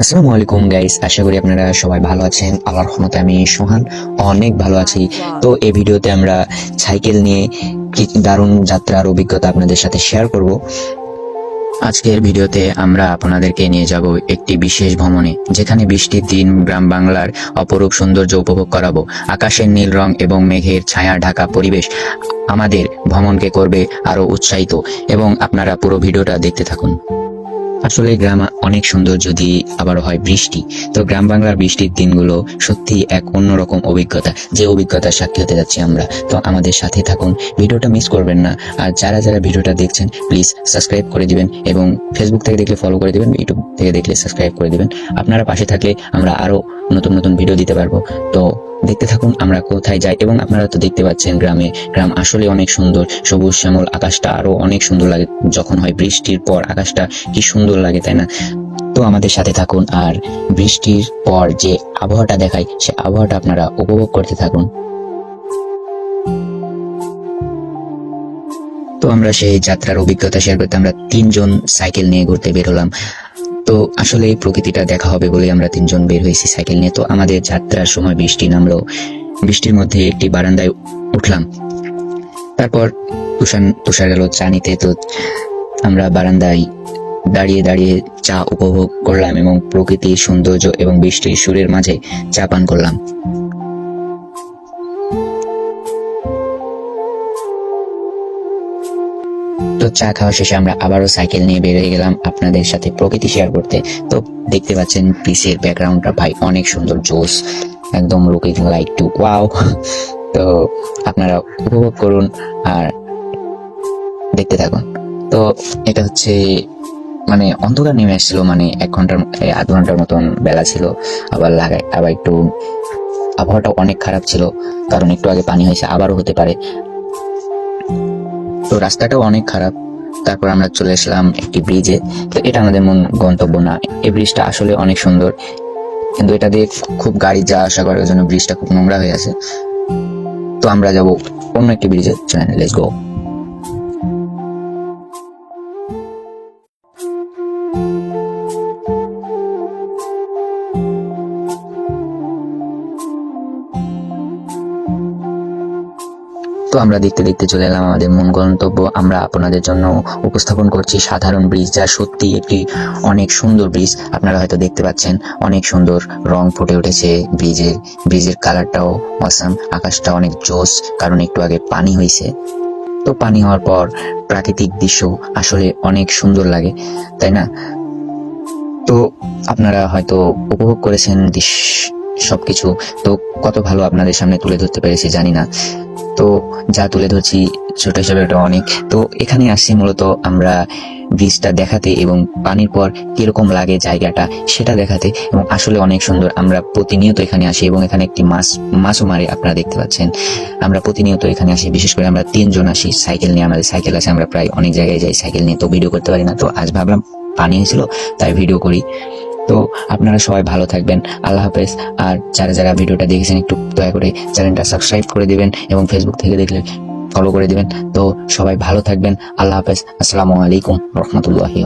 আসসালামু আলাইকুম গাইস আশা করি আপনারা সবাই ভালো আছেন। আল্লাহর রহমতে আমি সোহান অনেক ভালো আছি। তো এই ভিডিওতে আমরা সাইকেল নিয়ে দারুণ যাত্রার অভিজ্ঞতা আপনাদের সাথে শেয়ার করব। আজকের ভিডিওতে আমরা আপনাদেরকে নিয়ে যাব একটি বিশেষ ভ্রমণে যেখানে বৃষ্টির দিন গ্রাম বাংলার অপরূপ সৌন্দর্য উপভোগ করাবো। আকাশের নীল রং এবং মেঘের ছায়া ঢাকা পরিবেশ আমাদের ভ্রমণকে করবে আরও উৎসাহিত এবং আপনারা পুরো ভিডিওটা দেখতে থাকুন। আসলে গ্রাম অনেক সুন্দর যদি আবারও হয় বৃষ্টি। তো গ্রাম বাংলার বৃষ্টির দিনগুলো সত্যি এক অন্যরকম অভিজ্ঞতা, যে অভিজ্ঞতার সাক্ষী হতে যাচ্ছি আমরা। তো আমাদের সাথে থাকুন, ভিডিওটা মিস করবেন না। আর যারা যারা ভিডিওটা দেখছেন প্লিজ সাবস্ক্রাইব করে দিবেন এবং ফেসবুক থেকে দেখলে ফলো করে দিবেন ইউটিউব থেকে দেখলে সাবস্ক্রাইব করে দিবেন। আপনারা পাশে থাকলে আমরা আরও নতুন নতুন ভিডিও দিতে পারব। তো দেখতে থাকুন আমরা কোথায় যাই এবং আপনারা তো দেখতে পাচ্ছেন গ্রামে। গ্রাম আসলে অনেক সুন্দর। সবুজ শ্যামল, আকাশটা আরও অনেক সুন্দর লাগে যখন হয় বৃষ্টির পর। আকাশটা কি সুন্দর লাগে, তাই না? তো আমাদের সাথে থাকুন আর বৃষ্টির পর যে আবহাওয়াটা দেখায় সে আবহাওয়াটা আপনারা উপভোগ করতে থাকুন। তো আমরা সেই যাত্রার অভিজ্ঞতা শেয়ার করতে আমরা তিনজন সাইকেল নিয়ে ঘুরতে বের হলাম। তো আসলে এই প্রকৃতিটা দেখা হবে বলে আমরা তিনজন বের হয়েছি সাইকেল নিয়ে। তো আমাদের যাত্রার সময় বৃষ্টি নামলো। বৃষ্টির মধ্যে একটি বারান্দায় উঠলাম। তারপর তুষার তুষার গেল চা নিতে তো আমরা বারান্দায় দাঁড়িয়ে দাঁড়িয়ে চা উপভোগ করলাম এবং প্রকৃতির সৌন্দর্য এবং বৃষ্টির সুরের মাঝে চা পান করলাম। তো চা খাওয়া শেষে আমরা আবারও সাইকেল নিয়ে বেরিয়ে গেলাম আপনাদের সাথে প্রকৃতি শেয়ার করতে। তো দেখতে পাচ্ছেন পিসের ব্যাকগ্রাউন্ডটা ভাই অনেক সুন্দর, জোস, একদম লুকিং লাইক টু ওয়াও তো আপনারা উপভোগ করুন আর দেখতে থাকুন। তো এটা হচ্ছে মানে অন্ধকার নেমে আসছিল মানে এক ঘণ্টার আধ ঘণ্টার মতন বেলা ছিল। আবার লাগায় আবার একটু আবহাওয়াটা অনেক খারাপ ছিল, কারণ একটু আগে পানি হয়েছে, আবারও হতে পারে। তো রাস্তাটাও অনেক খারাপ। তারপর আমরা চলে আসলাম একটি ব্রিজে তো এটা আমাদের মন গন্তব্য না। এই ব্রিজটা আসলে অনেক সুন্দর। কিন্তু এটা দিয়ে খুব গাড়ি যা আসা করার জন্য ব্রিজটা খুব নোংরা হয়ে আছে। তো আমরা যাব অন্য একটি ব্রিজে চলে লেটস গো তো আমরা দেখতে দেখতে চলে এলাম আমাদের মূল গন্তব্য। আমরা আপনাদের জন্য উপস্থাপন করছি সাধারণ ব্রিজ, যা সত্যি একটি অনেক সুন্দর ব্রিজ। আপনারা হয়তো দেখতে পাচ্ছেন অনেক সুন্দর রং ফুটে উঠেছে ব্রিজের। ব্রিজের কালারটাও অসাম আকাশটা অনেক জোস কারণ একটু আগে পানি হয়েছে। তো পানি হওয়ার পর প্রাকৃতিক দৃশ্য আসলে অনেক সুন্দর লাগে, তাই না? তো আপনারা হয়তো উপভোগ করেছেন সবকিছু। তো কত ভালো আপনাদের সামনে তুলে ধরতে পেরেছি জানি না। তো যা তুলে ধরছি ছোট হিসেবে ওটা অনেক। তো এখানে আসছি মূলত আমরা ব্রিজটা দেখাতে এবং পানির পর কীরকম লাগে জায়গাটা সেটা দেখাতে এবং আসলে অনেক সুন্দর। আমরা প্রতিনিয়ত এখানে আসি এবং এখানে একটি মাছ, মাছও মারে, আপনারা দেখতে পাচ্ছেন। আমরা প্রতিনিয়ত এখানে আসি, বিশেষ করে আমরা তিনজন আসি। সাইকেল নিয়ে আমাদের সাইকেল আছে, আমরা প্রায় অনেক জায়গায় যাই সাইকেল নিয়ে, তো ভিডিও করতে পারি না। তো আজ ভাবলাম পানি হয়েছিল তাই ভিডিও করি। তো আপনারা সবাই ভালো থাকবেন। আল্লাহ হাফেজ। আর যারা যারা ভিডিওটা দেখেছেন, একটু দয়া করে চ্যানেলটা সাবস্ক্রাইব করে দিবেন এবং ফেসবুক থেকে দেখলে ফলো করে দিবেন। তো সবাই ভালো থাকবেন। আল্লাহ হাফেজ। আসসালামু আলাইকুম রহমতুল্লাহি